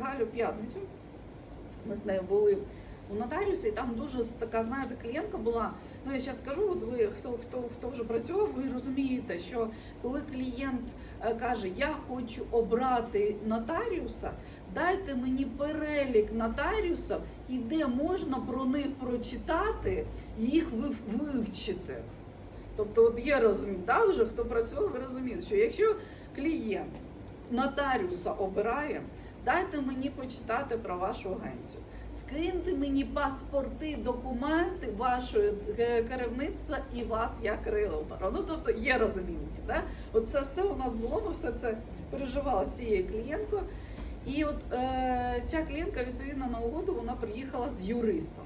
Галю в п'ятницю. Ми з нею були у нотаріуса, і там дуже така, знаєте, клієнтка була. Ну, я зараз скажу, от ви хто хто хто вже працював, ви розумієте, що коли клієнт е, каже, я хочу обрати нотаріуса, дайте мені перелік нотаріусів, і де можна про них прочитати, їх вивчити. Тобто, от є розуміння, да, вже хто працював, ви розумієте, що якщо клієнт нотаріуса обирає, дайте мені почитати про вашу агенцію. Скиньте мені паспорти, документи вашої е, керівництва і вас як риелтора. Ну тобто є розуміння. Да? От це все у нас було, ми все це переживала з цією клієнткою. І от е, ця клієнтка відповідно на угоду вона приїхала з юристом.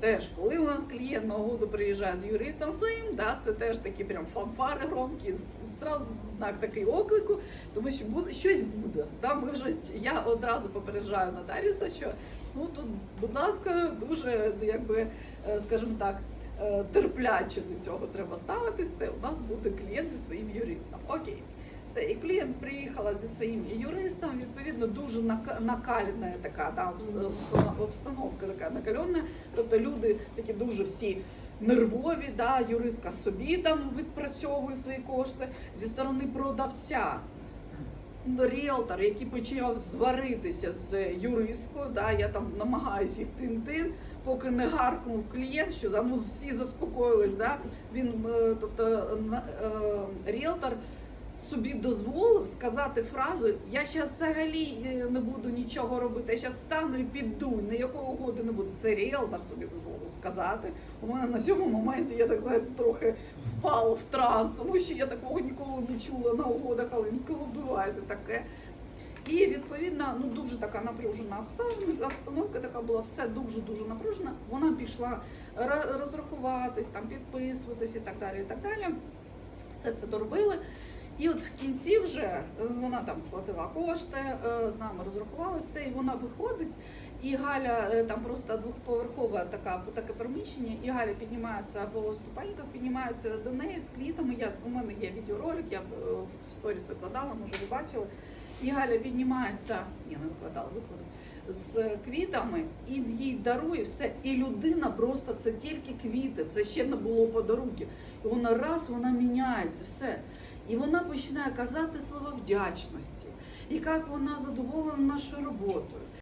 Теж, коли у нас клієнт на угоду приїжджає з юристом своїм, да, це теж такі прям фанфари громкі, зразу знак такий оклику, тому що буде щось буде. Да, ми вже я одразу попереджаю нотаріуса, що ну тут, будь ласка, дуже якби, е, скажімо так. Е, Терпляче до цього треба ставитися. У нас буде клієнт зі своїм юристом. Окей, все. І клієнт приїхала зі своїм юристом. Відповідно, дуже нака- накалена така да, обстановка така накалена. Тобто люди такі дуже всі нервові, да, юристка собі там відпрацьовує свої кошти зі сторони продавця. Ріелтор, який почав зваритися з юристкою, да, я там намагаюся їх тин-тин, поки не гаркнув клієнт, що да, ну, всі заспокоїлись. Да? Він, е, тобто, е, ріелтор собі дозволив сказати фразу: я зараз взагалі е, не буду нічого робити, я зараз стану і піду, ніякої угоди не буде. Це ріелтор собі дозволив сказати. У мене на цьому моменті я так знаєте, трохи впала в транс, тому що я такого ніколи не чула на угодах, але ніколи буває таке. І відповідно, ну дуже така напружена обстановка така була, все дуже дуже напружена. Вона пішла розрахуватись, там підписуватись і так далі. І так далі. Все це доробили. І от в кінці вже е, вона там сплатила кошти, е, з нами розрахували все, і вона виходить. І Галя е, там просто двохповерхова така таке приміщення, і Галя піднімається по ступеньках, піднімається до неї з квітами. Я у мене є відеоролик, я в сторіс викладала, може ви бачили. І Галя піднімається, ні, не викладала, викладала, з квітами і їй дарує все. І людина просто це тільки квіти, це ще не було подарунків. І вона раз вона міняється, все. І вона починає казати слова вдячності, і як вона задоволена нашою роботою.